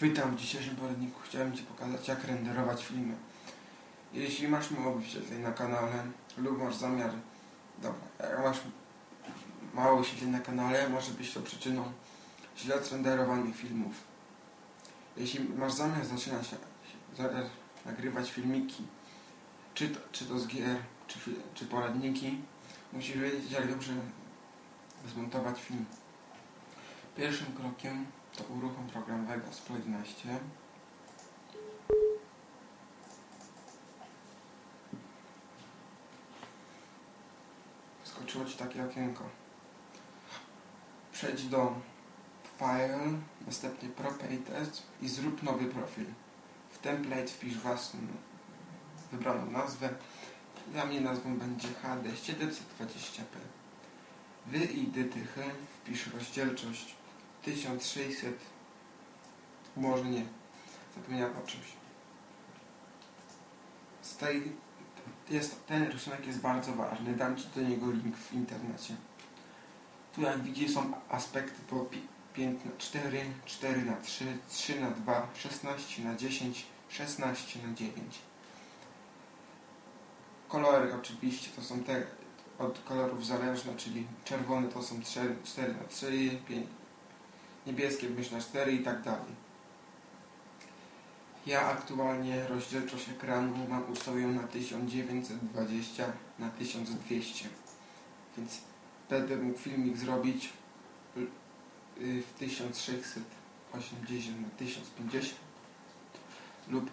Witam w dzisiejszym poradniku. Chciałem Ci pokazać jak renderować filmy. Jeśli masz mało wyświetleń na kanale lub masz zamiar... Dobra, jak masz mało wyświetleń na kanale, może być to przyczyną źle zrenderowanych filmów. Jeśli masz zamiar zaczynać nagrywać filmiki, czy to, czy to z gier, czy, czy poradniki, musisz wiedzieć jak dobrze zmontować film. Pierwszym krokiem to uruchom program Vegas Pro 11. Skoczyło Ci takie okienko. Przejdź do File, następnie Properties i zrób nowy profil. W template wpisz własną wybraną nazwę. Dla mnie nazwą będzie HD 720p. Wy i dytychy wpisz rozdzielczość 1600 może nie. Zapomniałem o czymś. Z tej jest, ten rysunek jest bardzo ważny. Dam Ci do niego link w internecie. Tu jak widzisz są aspekty po 5 na 4 4 na 3 3 na 2 16 na 10 16 na 9 kolory oczywiście to są te od kolorów zależne, czyli czerwone to są 4, 4 na 3, 5, niebieskie bądź na 4 i tak dalej. Ja aktualnie rozdzielczość ekranu mam ustawioną na 1920 na 1200 więc będę mógł filmik zrobić y, w 1680 na 1050 lub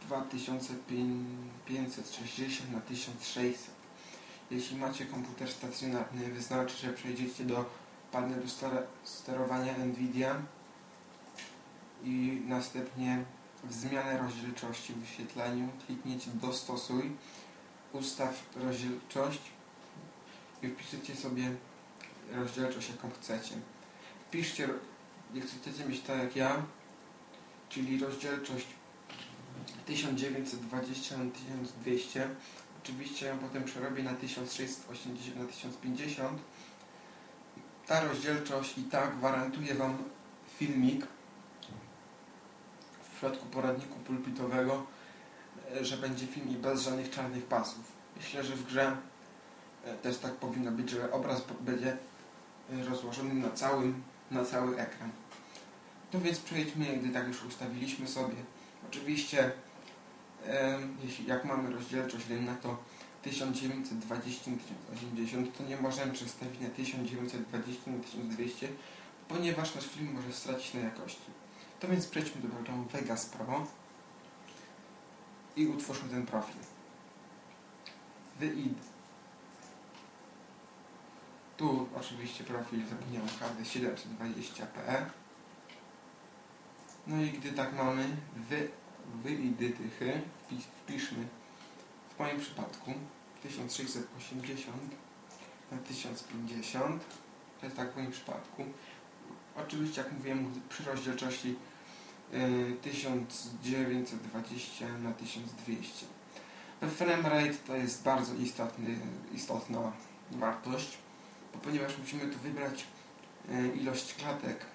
w 2560 na 1600 jeśli macie komputer stacjonarny wystarczy, że przejdziecie do panelu sterowania NVIDIA i następnie w zmianę rozdzielczości w wyświetlaniu klikniecie dostosuj, ustaw rozdzielczość i wpiszecie sobie rozdzielczość jaką chcecie. Wpiszcie, jak chcecie mieć tak jak ja, czyli rozdzielczość 1920 na 1200 oczywiście ją potem przerobię na 1680 na 1050 ta rozdzielczość i tak gwarantuje Wam filmik w środku poradniku pulpitowego, e, że będzie filmik bez żadnych czarnych pasów. Myślę, że w grze e, też tak powinno być, że obraz będzie e, rozłożony na, całym, na cały ekran. To więc przejdźmy, gdy tak już ustawiliśmy sobie. Oczywiście, jeśli jak mamy rozdzielczość na to 1920 na 1080 to nie możemy przestawić na 1920 na 1200 ponieważ nasz film może stracić na jakości. To więc przejdźmy do programu Vegas Pro i utwórzmy ten profil. Wyid. Tu oczywiście profil zapomniałem HD 720p. No i gdy tak mamy, wy, wyidytychy, wpiszmy w moim przypadku 1680 na 1050 to jest tak w moim przypadku. Oczywiście jak mówiłem przy rozdzielczości 1920 y, na 1200 frame rate to jest bardzo istotny, istotna wartość bo ponieważ musimy tu wybrać y, ilość klatek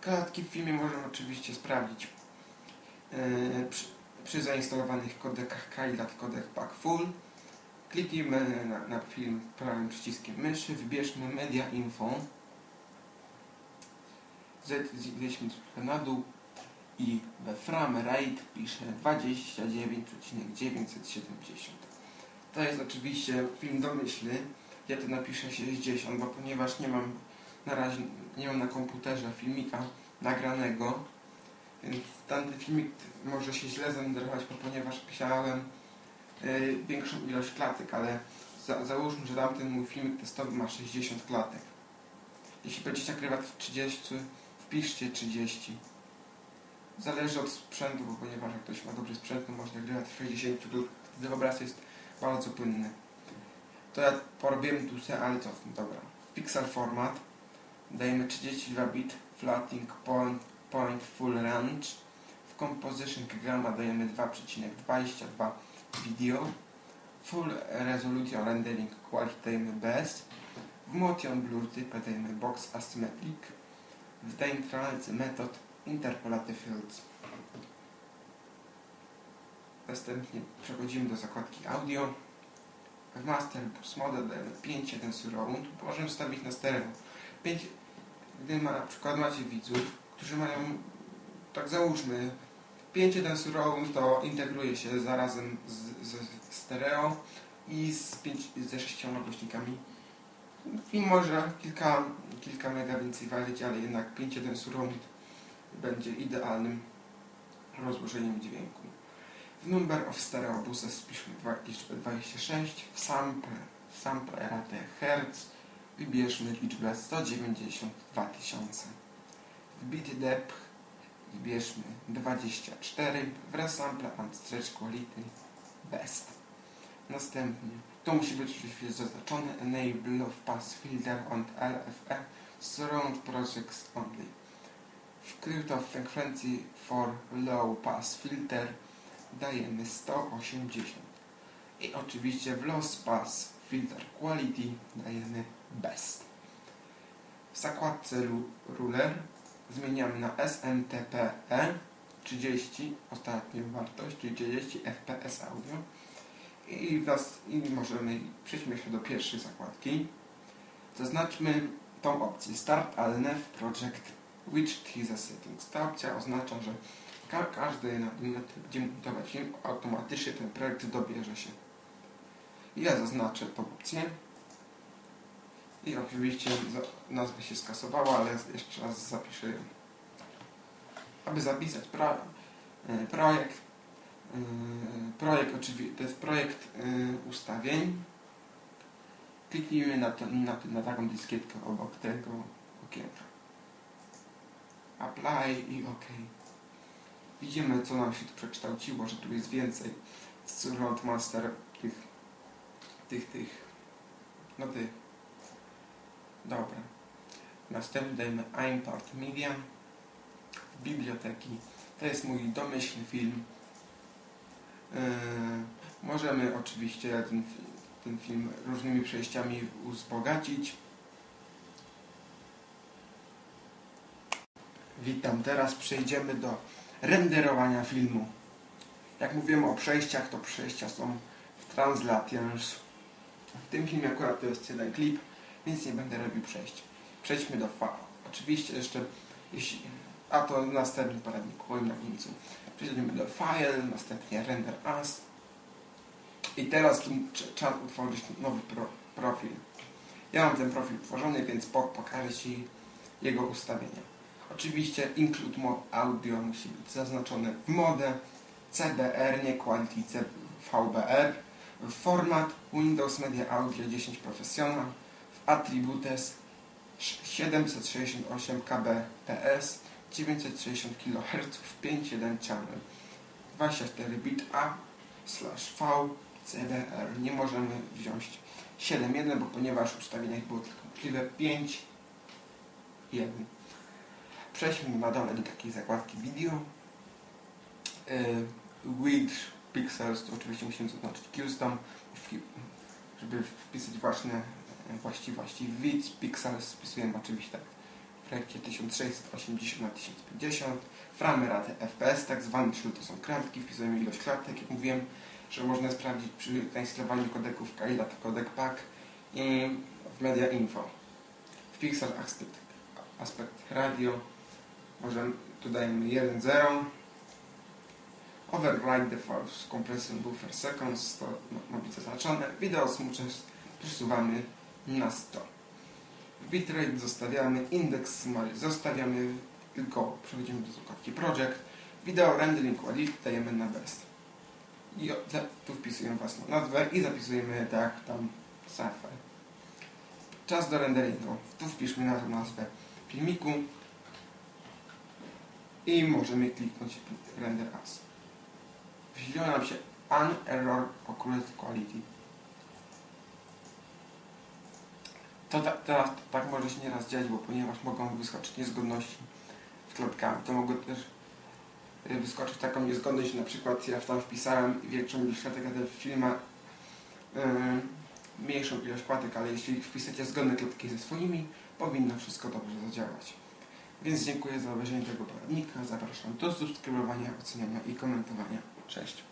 klatki w filmie możemy oczywiście sprawdzić. Y, przy zainstalowanych kodekach KaiLat kodek Pack Full. Na, na film prawym przyciskiem myszy, wybierzmy Media Info. Zejdźmy trochę na dół i we frame rate pisze 29,970 to jest oczywiście film domyślny. Ja tu napiszę 60, bo ponieważ nie mam na razie nie mam na komputerze filmika nagranego więc tamten filmik może się źle zarenderować, ponieważ pisałem yy, większą ilość klatek, ale za, załóżmy, że tamten mój filmik testowy ma 60 klatek. Jeśli będziecie nagrywać w 30, wpiszcie 30. Zależy od sprzętu, bo ponieważ jak ktoś ma dobry sprzęt, to może nagrywać w 60, wtedy obraz jest bardzo płynny. To ja porobiłem tu se, ale co? Dobra. Pixel format dajemy 32 bit flatting point point full range. W composition gamma dajemy 2,22 video. Full resolution rendering quality dajemy bez. W motion blur typę dajemy box asymmetric. W deintralicy method Interpolative Fields. Następnie przechodzimy do zakładki audio. W Master Bus Mode dajemy 5.1 surround. Możemy wstawić na stereo. 5, gdy ma, na przykład macie widzów, którzy mają, tak załóżmy, 5.1 surround to integruje się zarazem z, z stereo i z 5, ze sześcioma głośnikami. Film może kilka, kilka mega więcej ważyć, ale jednak 5.1 surround będzie idealnym rozłożeniem dźwięku. W number of stereo buses wpiszmy liczbę 26, w sample, w sample ratę Hertz wybierzmy liczbę 192 tysiące. W bit depth wybierzmy 24, w resample and stretch quality best. Następnie, to musi być oczywiście zaznaczone enable of pass filter on LFE surround projects only. W Clear of frequency for low pass filter dajemy 180 i oczywiście w loss pass filter quality dajemy best. W zakładce ruler zmieniamy na SMTPE 30, ostatnią wartość, czyli 30 fps audio i, was, i możemy przejść się do pierwszej zakładki. Zaznaczmy tą opcję Start ALNEF Project Which a Settings. Ta opcja oznacza, że ka każdy na tym będzie montować film, automatycznie ten projekt dobierze się. Ja zaznaczę tą opcję. I oczywiście nazwa się skasowała, ale jeszcze raz zapiszę ją. Aby zapisać pro, e, projekt, e, projekt oczywiście, to jest projekt e, ustawień. Kliknijmy na, to, na, na taką dyskietkę obok tego okienka. Apply i OK. Widzimy, co nam się tu przekształciło, że tu jest więcej z Master tych, tych, tych, no tych. Dobra. Następnie dajemy import media biblioteki. To jest mój domyślny film. Yy, możemy oczywiście ten, ten film różnymi przejściami wzbogacić. Witam, teraz przejdziemy do renderowania filmu. Jak mówimy o przejściach, to przejścia są w Translations. W tym filmie akurat to jest jeden klip, więc nie będę robił przejść. Przejdźmy do file. Oczywiście jeszcze, jeśli, a to następny poradnik moim na końcu. Przejdziemy do file, następnie render as. I teraz tu trzeba utworzyć nowy pro, profil. Ja mam ten profil tworzony, więc pokażę Ci jego ustawienia. Oczywiście include mode audio musi być zaznaczone w modę CBR, nie quality VBR. Format Windows Media Audio 10 Professional Attributes 768 kbps 960 kHz 5.1 channel 24 bit A slash V CBR nie możemy wziąć 7.1 bo ponieważ ustawieniach było tylko możliwe 5.1 Przejdźmy na dole do takiej zakładki video. Yy, width pixels, to oczywiście musimy zaznaczyć custom, żeby wpisać właśnie właściwości width pixels, wpisujemy oczywiście tak w projekcie 1680 na 1050 frame raty fps, tak zwany, czyli to są krampki, wpisujemy ilość klatek, jak mówiłem, że można sprawdzić przy zainstalowaniu kodeków Kaila to kodek PAK i w Media Info. W Pixel Aspect, aspect Radio. Możemy, tu dajemy 1.0 override default compression buffer seconds. To ma być zaznaczone wideo smoothness przesuwamy na 100 bitrate zostawiamy. Index zostawiamy. Tylko przechodzimy do zakładki project. Wideo rendering quality dajemy na best i tu wpisujemy własną nazwę i zapisujemy tak tam safar czas do renderingu. Tu wpiszmy na nazwę filmiku. I możemy kliknąć Render As. Wyświetliło nam się An Error Occurred Quality. To ta, teraz tak może się nieraz dziać, bo ponieważ mogą wyskoczyć niezgodności z klatkami, to mogą też y, wyskoczyć taką niezgodność, na przykład ja tam wpisałem większą ilość klatek, w filmach yy, mniejszą ilość klatek, ale jeśli wpiszecie zgodne klatki ze swoimi, powinno wszystko dobrze zadziałać. Więc dziękuję za obejrzenie tego poradnika. Zapraszam do subskrybowania, oceniania i komentowania. Cześć.